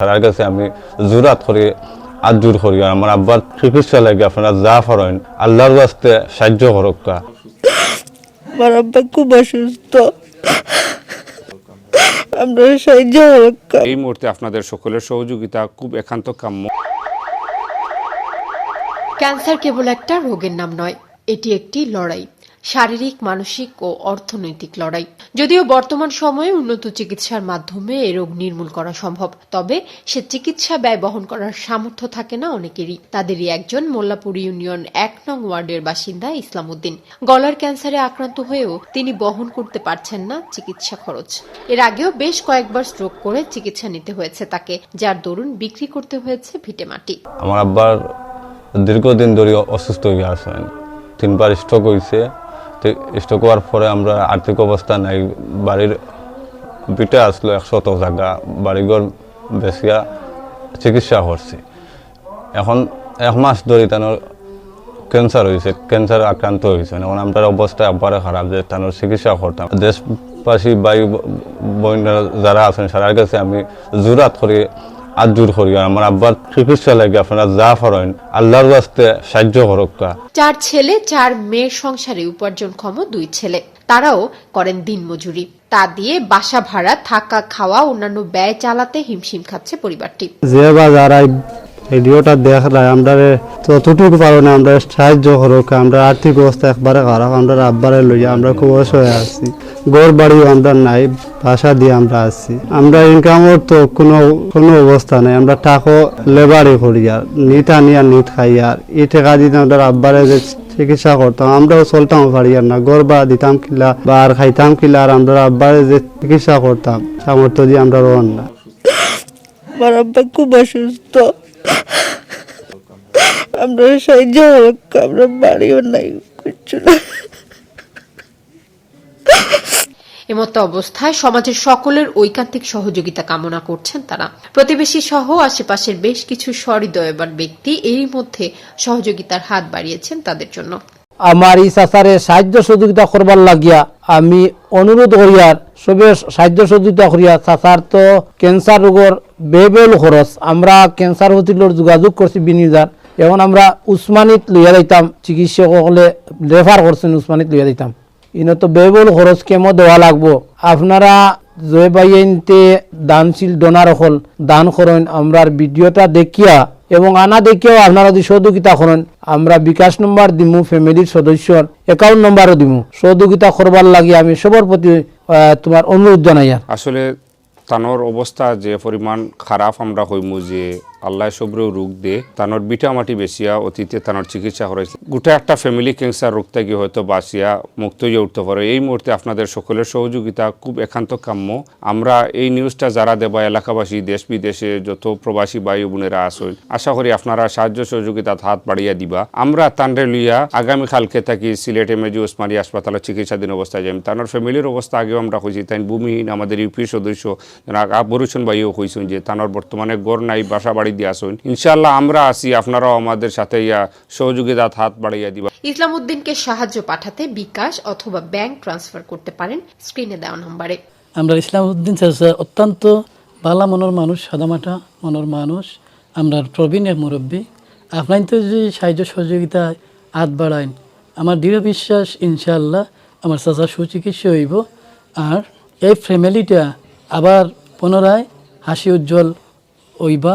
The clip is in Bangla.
তার কাছে আমি জোরাত করি আর করি আমার আব্বার চিকিৎসা লাগে আপনারা যা ফরেন আল্লাহর বাস্তে সাহায্য করক্কা আমার আব্বা খুব অসুস্থ। আমরা সাহায্য রক্ষা এই মুহূর্তে আপনাদের সকলের সহযোগিতা খুব একান্ত কাম্য ক্যান্সার কেবল একটা রোগের নাম নয় এটি একটি লড়াই। শারীরিক, মানসিক ও অর্থনৈতিক লড়াই। যদিও বর্তমান সময়ে উন্নত চিকিৎসার মাধ্যমে এ রোগ নির্মূল করা সম্ভব, তবে সে চিকিৎসা ব্যয় বহন করার সামর্থ্য থাকে না অনেকেরই। তাদেরই একজন মোল্লাপুর ইউনিয়ন এক নং ওয়ার্ডের বাসিন্দা ইসলাম উদ্দিন গলার ক্যান্সারে আক্রান্ত হয়েও তিনি বহন করতে পারছেন না চিকিৎসা খরচ। এর আগেও বেশ কয়েকবার স্ট্রোক করে চিকিৎসা নিতে হয়েছে তাকে, যার দরুন বিক্রি করতে হয়েছে ভিটেমাটি আমার আব্বার দীর্ঘদিন ধরে অসুস্থ হয়ে আছেন তিনবার স্ট্রোক হয়েছে। স্ট্রোক হওয়ার পরে আমরা আর্থিক অবস্থা নাই। বাড়ির বিটা আসলো একশত জায়গা, বাড়িঘর বেসিয়া চিকিৎসা করছি। এখন এক মাস ধরে তানোর ক্যান্সার হয়েছে ক্যান্সার আক্রান্ত হয়েছে এখন আমার অবস্থা একবারে খারাপ যে তানোর চিকিৎসা করতাম। দেশবাসী বায়ু বোনেরা যারা আছেন সারার কাছে আমি জোরাত করি আর আমার আব্বার চিকিৎসা লাগে আপনারা যা ফরেন আল্লাহর সাহায্য করক্কা চার ছেলে চার মেয়ের সংসারে উপার্জনক্ষম দুই ছেলে। তারাও করেন দিনমজুরি। তা দিয়ে বাসা ভাড়া থাকা খাওয়া অন্যান্য ব্যয় চালাতে হিমশিম খাচ্ছে পরিবারটি। যে বা ভিডিওটা দেখলায় আমরা ততটুকু পারো না, আমরা সাহায্য করুক, আমরা আর্থিক অবস্থা একবারে খারাপ, আমরা আব্বারে লইয়া আমরা খুব অসহায় আছি। ঘর বাড়িও আমরা নাই ভাষা দিয়ে আমরা আছি। আমরা ইনকামের তো কোনো কোনো অবস্থা নাই, আমরা টাকো লেবারই করি আর, নিট আনি আর নিট খাই আর। এই টাকা দিতে আমরা আব্বারে যে চিকিৎসা করতাম, আমরাও চলতাম পারি আর না, ঘর ভাড়া দিতাম কিলা বা আর খাইতাম কিলা আর আমরা আব্বারে যে চিকিৎসা করতাম, সামর্থ্য দিয়ে আমরা রোহন না। আমার আব্বা খুব অসুস্থ। আমরা সাহায্য আমরা বাড়িও নাই, কিচ্ছু না। এমত অবস্থায় সমাজের সকলের ঐকান্তিক সহযোগিতা কামনা করছেন তারা। প্রতিবেশী সহ আশেপাশের বেশ কিছু সহৃদয়বান ব্যক্তি এরই মধ্যে সহযোগিতার হাত বাড়িয়েছেন তাদের জন্য। আমার এই চাচারে সাহায্য সহযোগিতা করবার লাগিয়া আমি অনুরোধ করিয়ার সবে সাহায্য সহযোগিতা করিয়া চাচার তো ক্যান্সার রোগর বেবেল খরচ, আমরা ক্যান্সার হতিলোর যোগাযোগ করছি বিনিজার এখন আমরা উসমানিত লইয়া যাইতাম চিকিৎসক হলে রেফার করছেন উসমানিত লইয়া যাইতাম। ইনো তো বেবল খরচ কেমো দেওয়া লাগবো? আপনারা জয় বাইনতে দানশীল ডোনার হল দান করেন আমরার ভিডিওটা দেখিয়া এবং আনা দেখেও আপনারা যদি সহযোগিতা করেন, আমরা বিকাশ নম্বর দিমু, ফ্যামিলির সদস্যর অ্যাকাউন্ট নম্বরও দিমু। সহযোগিতা করবার লাগে আমি সবার প্রতি তোমার অনুরোধ জানাই আসলে তানোর অবস্থা যে পরিমাণ খারাপ আমরা হইমু যে আল্লাহ সবরেও রোগ দে, তানোর বিটা মাটি বেশিয়া, অতীতে তানোর চিকিৎসা করাইছে গোটা একটা ফ্যামিলি ক্যান্সার রোগ থেকে হয়তো বাঁচিয়া মুক্ত হয়ে উঠতে পারে। এই মুহূর্তে আপনাদের সকলের সহযোগিতা খুব একান্ত কাম্য। আমরা এই নিউজটা যারা দেবা, এলাকাবাসী দেশ বিদেশে যত প্রবাসী ভাই বোনেরা আসেন আশা করি আপনারা সাহায্য সহযোগিতা হাত বাড়িয়া দিবা। আমরা তান্ডে লইয়া আগামী কালকে থাকি সিলেট এমএজি ওসমানী হাসপাতালে চিকিৎসাধীন অবস্থায় যাই তানোর ফ্যামিলির অবস্থা আগেও আমরা কইছি তাই ভূমিহীন আমাদের ইউপির সদস্য বরুচন ভাইও কইছেন যে তানোর বর্তমানে গড় নাই, বাসা বাড়ি দিয়ে আসুন। ইনশাল্লাহ আমরা আসি আপনারাও আমাদের সাথে ইয়া সহযোগিতা হাত বাড়িয়া দিবা। ইসলাম উদ্দিনকে সাহায্য পাঠাতে বিকাশ অথবা ব্যাংক ট্রান্সফার করতে পারেন স্ক্রিনে দেওয়া নম্বরে। আমরা ইসলাম উদ্দিন অত্যন্ত বালা মনের মানুষ সাদামাটা মনের মানুষ। আমরা প্রবীণ এক মুরব্বী। আপনার তো যদি সাহায্য সহযোগিতায় হাত বাড়াইন আমার দৃঢ় বিশ্বাস ইনশাআল্লাহ আমার চাচা সুচিকিৎসা হইব। আর এই ফ্যামিলিটা আবার পুনরায় হাসি উজ্জ্বল হইবা।